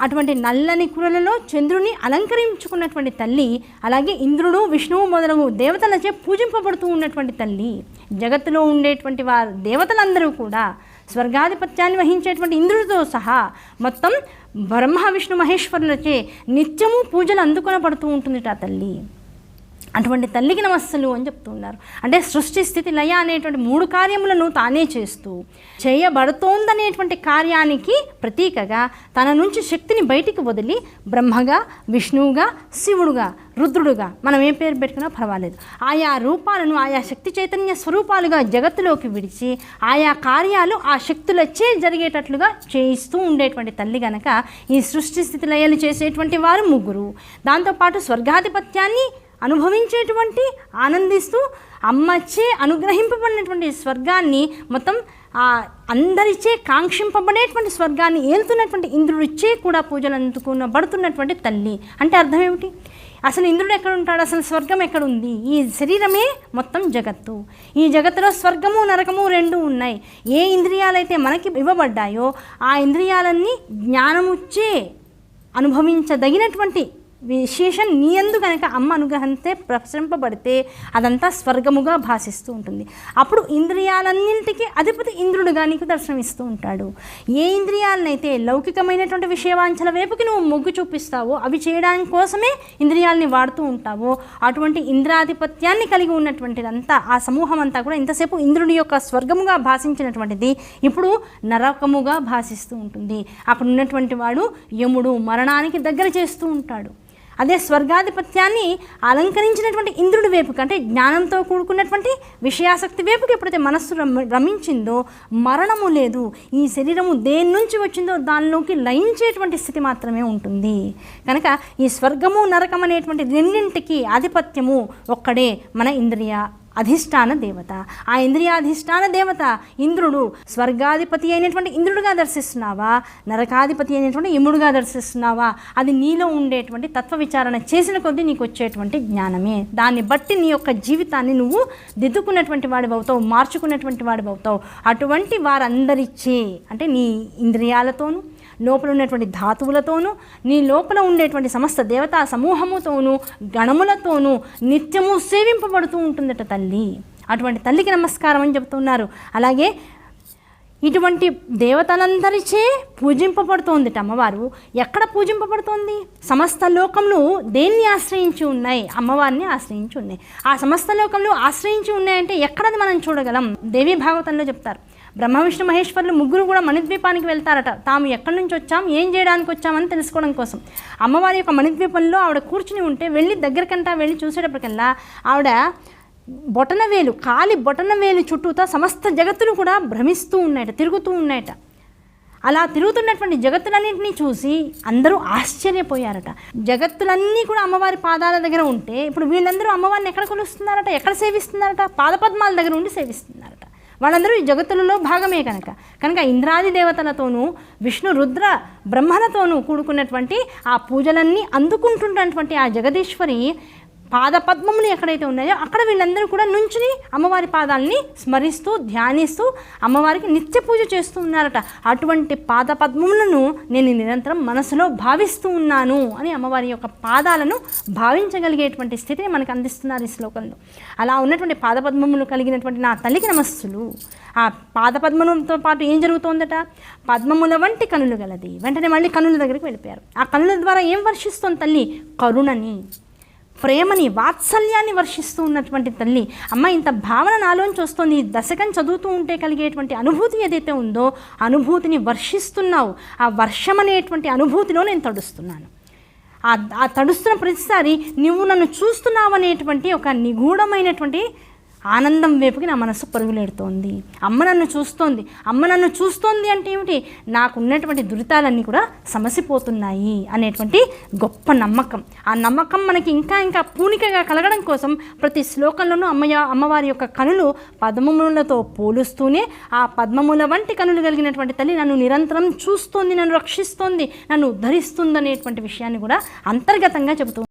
అటువంటి నల్లని కురలలో చంద్రుని అలంకరించుకున్నటువంటి తల్లి అలాగే ఇంద్రుడు విష్ణువు మొదలగు దేవతలచే పూజింపబడుతూ ఉన్నటువంటి తల్లి. జగత్తులో ఉండేటువంటి వారు దేవతలందరూ కూడా స్వర్గాధిపత్యాన్ని వహించేటువంటి ఇంద్రుడితో సహా మొత్తం బ్రహ్మ విష్ణు మహేశ్వరులచే నిత్యము పూజలు అందుకొనబడుతూ ఉంటుంది ఆ తల్లి. అటువంటి తల్లికి నమస్సులు అని చెప్తున్నారు అంటే సృష్టి స్థితి లయ అనేటువంటి మూడు కార్యములను తానే చేస్తూ చేయబడుతోందనేటువంటి కార్యానికి ప్రతీకగా తన నుంచి శక్తిని బయటికి వదిలి బ్రహ్మగా విష్ణువుగా శివుడుగా రుద్రుడుగా మనం ఏ పేరు పెట్టుకున్నా పర్వాలేదు. ఆయా రూపాలను ఆయా శక్తి చైతన్య స్వరూపాలుగా జగత్తులోకి విడిచి ఆయా కార్యాలు ఆ శక్తులచ్చే జరిగేటట్లుగా చేయిస్తూ ఉండేటువంటి తల్లి గనక ఈ సృష్టి స్థితి లయలు చేసేటువంటి వారు ముగ్గురు. దాంతోపాటు స్వర్గాధిపత్యాన్ని అనుభవించేటువంటి ఆనందిస్తూ అమ్మచ్చే అనుగ్రహింపబడినటువంటి స్వర్గాన్ని మొత్తం అందరిచే కాంక్షింపబడేటువంటి స్వర్గాన్ని ఏలుతున్నటువంటి ఇంద్రుడిచ్చే కూడా పూజలు అందుకునబడుతున్నటువంటి తల్లి. అంటే అర్థం ఏమిటి? అసలు ఇంద్రుడు ఎక్కడ ఉంటాడు అసలు స్వర్గం ఎక్కడ ఉంది ఈ శరీరమే మొత్తం జగత్తు. ఈ జగత్తులో స్వర్గము నరకము రెండు ఉన్నాయి. ఏ ఇంద్రియాలైతే మనకి ఇవ్వబడ్డాయో ఆ ఇంద్రియాలన్నీ జ్ఞానముచ్చే అనుభవించదగినటువంటి విశేషం నీ ఎందు కనుక అమ్మ అనుగ్రహంతో ప్రసరింపబడితే అదంతా స్వర్గముగా భాషిస్తూ ఉంటుంది. అప్పుడు ఇంద్రియాలన్నింటికి అధిపతి ఇంద్రుడుగా నీకు దర్శనమిస్తూ ఉంటాడు. ఏ ఇంద్రియాలనైతే లౌకికమైనటువంటి విషయవాంఛల వైపుకి నువ్వు మొగ్గు చూపిస్తావో అవి చేయడానికి కోసమే ఇంద్రియాలని వాడుతూ ఉంటావో అటువంటి ఇంద్రాధిపత్యాన్ని కలిగి ఉన్నటువంటిదంతా ఆ సమూహం అంతా కూడా ఇంతసేపు ఇంద్రుని యొక్క స్వర్గముగా భాషించినటువంటిది ఇప్పుడు నరకముగా భాషిస్తూ ఉంటుంది. అక్కడ ఉన్నటువంటి వాడు యముడు మరణానికి దగ్గర చేస్తూ ఉంటాడు. అదే స్వర్గాధిపత్యాన్ని అలంకరించినటువంటి ఇంద్రుడి వైపుకి అంటే జ్ఞానంతో కూడుకున్నటువంటి విషయాసక్తి వైపుకి ఎప్పుడైతే మనస్సు రమించిందో మరణము లేదు ఈ శరీరము దేని నుంచి వచ్చిందో దానిలోకి లయించేటువంటి స్థితి మాత్రమే ఉంటుంది. కనుక ఈ స్వర్గము నరకం అనేటువంటి రెండింటికి ఆధిపత్యము ఒక్కడే మన ఇంద్రియ అధిష్టాన దేవత. ఆ ఇంద్రియాధిష్టాన దేవత ఇంద్రుడు. స్వర్గాధిపతి అయినటువంటి ఇంద్రుడుగా దర్శిస్తున్నావా? నరకాధిపతి అయినటువంటి యముడుగా దర్శిస్తున్నావా? అది నీలో ఉండేటువంటి తత్వ విచారణ చేసిన కొద్దీ నీకు వచ్చేటువంటి జ్ఞానమే. దాన్ని బట్టి నీ యొక్క జీవితాన్ని నువ్వు దిద్దుకున్నటువంటి వాడి అవుతావు మార్చుకున్నటువంటి వాడి అవుతావు అటువంటి వారందరిచ్చే అంటే నీ ఇంద్రియాలతోనూ లోపల ఉన్నటువంటి ధాతువులతోనూ నీ లోపల ఉండేటువంటి సమస్త దేవతా సమూహముతోనూ గణములతోనూ నిత్యము సేవింపబడుతూ ఉంటుందట తల్లి. అటువంటి తల్లికి నమస్కారం అని చెబుతున్నారు అలాగే ఇటువంటి దేవతలందరిచే పూజింపబడుతోందిట అమ్మవారు. ఎక్కడ పూజింపబడుతోంది? సమస్త లోకములు దేన్ని ఆశ్రయించి ఉన్నాయి? అమ్మవారిని ఆశ్రయించి ఉన్నాయి. ఆ సమస్త లోకములు ఆశ్రయించి ఉన్నాయంటే ఎక్కడది మనం చూడగలం? దేవి భాగవతంలో చెప్తారు. బ్రహ్మ విష్ణు మహేశ్వరులు ముగ్గురు కూడా మణిద్వీపానికి వెళ్తారట. తాము ఎక్కడి నుంచి వచ్చాం? ఏం చేయడానికి వచ్చామని తెలుసుకోవడం కోసం. అమ్మవారి యొక్క మణిద్వీపంలో ఆవిడ కూర్చుని ఉంటే వెళ్ళి దగ్గరకంటా వెళ్ళి చూసేటప్పటికల్లా ఆవిడ బొటనవేలు కాలి బొటనవేలు చుట్టూతా సమస్త జగత్తులు కూడా భ్రమిస్తూ ఉన్నాయట తిరుగుతూ ఉన్నాయట. అలా తిరుగుతున్నటువంటి జగత్తులన్నింటినీ చూసి అందరూ ఆశ్చర్యపోయారట. జగత్తులన్నీ కూడా అమ్మవారి పాదాల దగ్గర ఉంటే ఇప్పుడు వీళ్ళందరూ అమ్మవారిని ఎక్కడ కొలుస్తున్నారట? ఎక్కడ సేవిస్తున్నారట? పాదపద్మాల దగ్గర ఉండి సేవిస్తున్నారు వాళ్ళందరూ ఈ జగత్తులలో భాగమే కనుక. కనుక ఇంద్రాది దేవతలతోనూ విష్ణు రుద్ర బ్రహ్మలతోనూ కూడుకున్నటువంటి ఆ పూజలన్నీ అందుకుంటున్నటువంటి ఆ జగదీశ్వరి పాదపద్మములు ఎక్కడైతే ఉన్నాయో అక్కడ వీళ్ళందరూ కూడా నుంచుని అమ్మవారి పాదాలని స్మరిస్తూ ధ్యానిస్తూ అమ్మవారికి నిత్య పూజ చేస్తూ ఉన్నారట. అటువంటి పాదపద్మములను నేను నిరంతరం మనసులో భావిస్తూ ఉన్నాను అని అమ్మవారి యొక్క పాదాలను భావించగలిగేటువంటి స్థితిని మనకు అందిస్తున్నారు ఈ శ్లోకంలో. అలా ఉన్నటువంటి పాదపద్మములు కలిగినటువంటి నా తల్లికి నమస్సులు. ఆ పాదపద్మములతో పాటు ఏం జరుగుతోందట? పద్మముల వంటి కనులు గలది. వెంటనే మళ్ళీ కనుల దగ్గరికి వెళ్ళిపోయారు. ఆ కనుల ద్వారా ఏం వర్షిస్తోంది తల్లి? కరుణని. ప్రేమని వాత్సల్యాన్ని వర్షిస్తూ ఉన్నటువంటి తల్లి అమ్మ ఇంత భావన నాలోంచి వస్తుంది దశకం చదువుతూ ఉంటే కలిగేటువంటి అనుభూతి ఏదైతే ఉందో అనుభూతిని వర్షిస్తున్నావు. ఆ వర్షం అనేటువంటి అనుభూతిలో నేను తడుస్తున్నాను. ఆ ఆ తడుస్తున్న ప్రతిసారి నువ్వు నన్ను చూస్తున్నావు అనేటువంటి ఒక నిగూఢమైనటువంటి ఆనందం వైపుకి నా మనసు పరుగులేడుతోంది. అమ్మ నన్ను చూస్తోంది. అమ్మ నన్ను చూస్తోంది అంటే ఏమిటి? నాకున్నటువంటి దురితాలన్నీ కూడా సమసిపోతున్నాయి అనేటువంటి గొప్ప నమ్మకం. ఆ నమ్మకం మనకి ఇంకా ఇంకా పూనికగా కలగడం కోసం ప్రతి శ్లోకంలోనూ అమ్మయ అమ్మవారి యొక్క కనులు పద్మములతో పోలుస్తూనే ఆ పద్మముల వంటి కనులు కలిగినటువంటి తల్లి నన్ను నిరంతరం చూస్తోంది నన్ను రక్షిస్తోంది నన్ను ఉద్ధరిస్తుంది అనేటువంటి విషయాన్ని కూడా అంతర్గతంగా చెబుతూ